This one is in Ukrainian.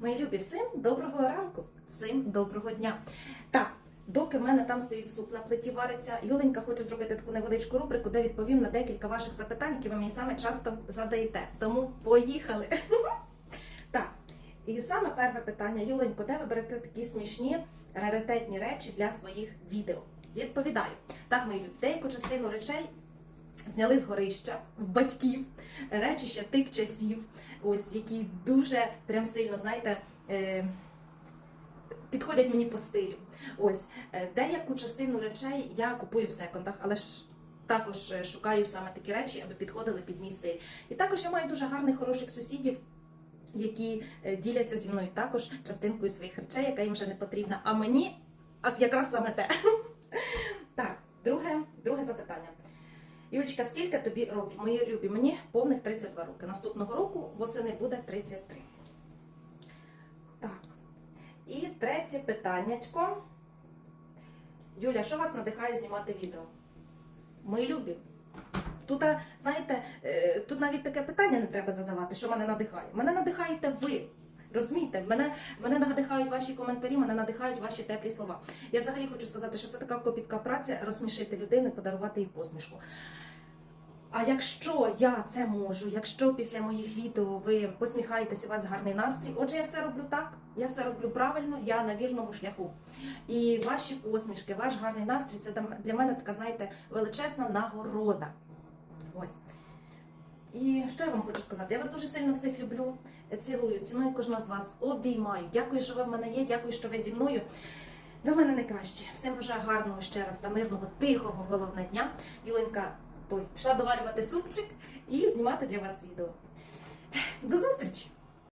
Мої любі, всім доброго ранку, всім доброго дня. Так, доки в мене там стоїть суп на плиті вариться, Юленька хоче зробити таку невеличку рубрику, де відповім на декілька ваших запитань, які ви мені саме часто задаєте. Тому поїхали. Так, і саме перше питання, Юленько, де ви берете такі смішні раритетні речі для своїх відео? Відповідаю. Так, мої любі, деяку частину речей зняли з горища в батьків, речі ще тих часів, ось які дуже прям сильно, знаєте, е, підходять мені по стилю. Ось е, деяку частину речей я купую в секондах, але ж. Також е, шукаю саме такі речі, аби підходили під мій стиль. І також я маю дуже гарних хороших сусідів, які діляться зі мною також частинкою своїх речей, яка їм вже не потрібна. А мені якраз саме те. Так, друге, друге запитання. Юлічка, скільки тобі років? Мої любі, мені повних 32 роки. Наступного року восени буде 33. Так. І третє питаннячко. Юля, що вас надихає знімати відео? Мої любі. Тут, знаєте, е, тут навіть таке питання не треба задавати, що мене надихає. Мене надихаєте ви. Розумієте, мене, мене надихають ваші коментарі, мене надихають ваші теплі слова. Я взагалі хочу сказати, що це така копітка праця розсмішити людину подарувати їй посмішку. А якщо я це можу, якщо після моїх відео ви посміхаєтеся, у вас гарний настрій, отже, я все роблю так, я все роблю правильно, я на вірному шляху. І ваші посмішки, ваш гарний настрій це для мене така, знаєте, величезна нагорода. Ось. І що я вам хочу сказати? Я вас дуже сильно всіх люблю, цілую, ціную кожного з вас, обіймаю. Дякую, що ви в мене є, дякую, що ви зі мною. Ви в мене найкраще. Всім бажаю гарного ще раз та мирного, тихого, головне дня. Юленька той, пішла доварювати супчик і знімати для вас відео. До зустрічі!